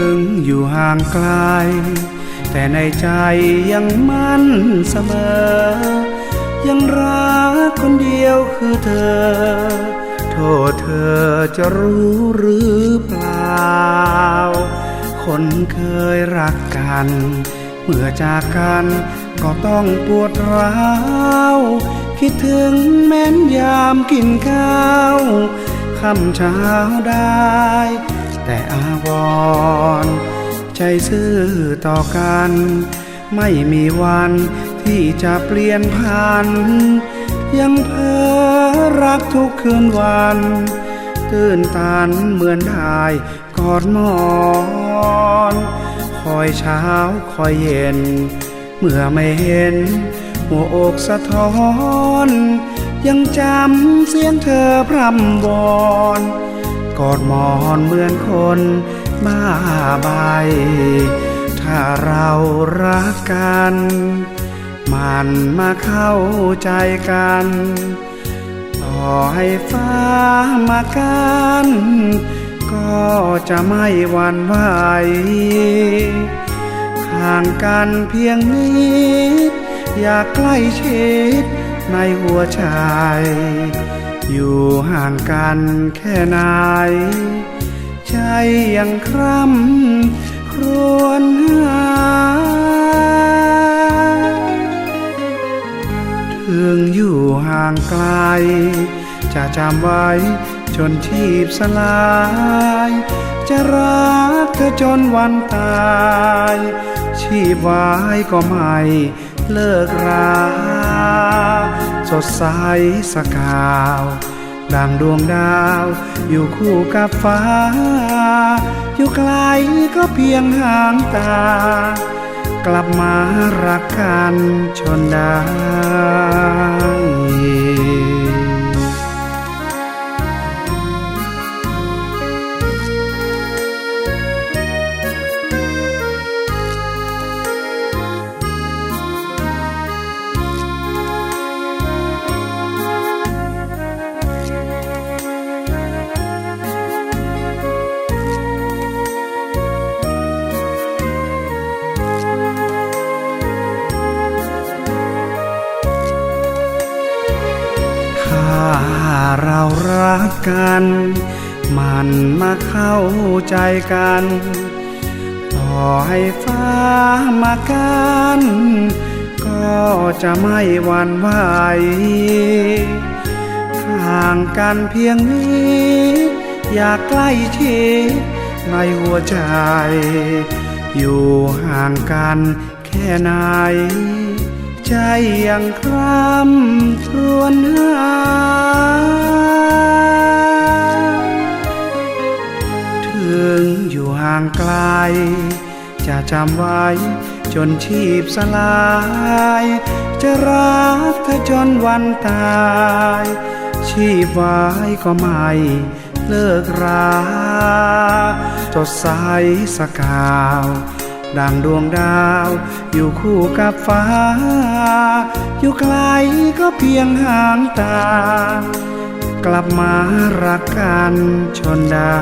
ึงอยู่ห่างไกล แต่ในใจยังมั่นเสมอ ยังรักคนเดียวคือเธอ โทษเธอจะรู้หรือเปล่า คนเคยรักกัน เมื่อจากกันก็ต้องปวดร้าว คิดถึงแม้นยามกินข้าวค่ำเช้าได้ แต่อาวร ใจซื่อต่อกัน ไม่มีวันที่จะเปลี่ยนพัน ยังเพ้อรักทุกคืนวัน ตื่นตันเหมือนได้กอดหมอนคอยเช้าคอยเย็น เมื่อไม่เห็น หัวอกสะท้อน ยังจำเสียงเธอพร่ำวอน กอดหมอนเหมือนคน บ้าใบถ้าเรารักกัน มันมาเข้าใจกันต่อให้ฟ้ามากันก็จะไม่หวั่นไหวห่างกันเพียงนิดอยากใกล้ชิดในหัวใจอยู่ห่างกันแค่ไหน ใจยังคร่ำครวญหา ถึงอยู่ห่างไกล จะจำไว้จนชีพสลาย จะรักเธอจนวันตาย ชีพไว้ก็ไม่เลิกรา สดใสสกาว ดังดวงดาว อยู่คู่กับฟ้า อยู่ไกลก็เพียงห่างตา กลับมารักกันชนได้ กัน มันมาเข้าใจกัน ต่อให้ฟ้ามากันก็จะไม่หวั่นไหวห่างกันเพียงนิดอยากใกล้ชิดในหัวใจ อยู่ห่างกันแค่ไหน ใจยังคร่ำครวญหา จำไว้ จนชีพสลาย จะรักเธอจนวันตาย ชีพไว้ก็ไม่เลิกราสดใสสกาว ดังดวงดาวอยู่คู่กับฟ้า อยู่ไกลก็เพียงห่างตา กลับมารักกันชนได้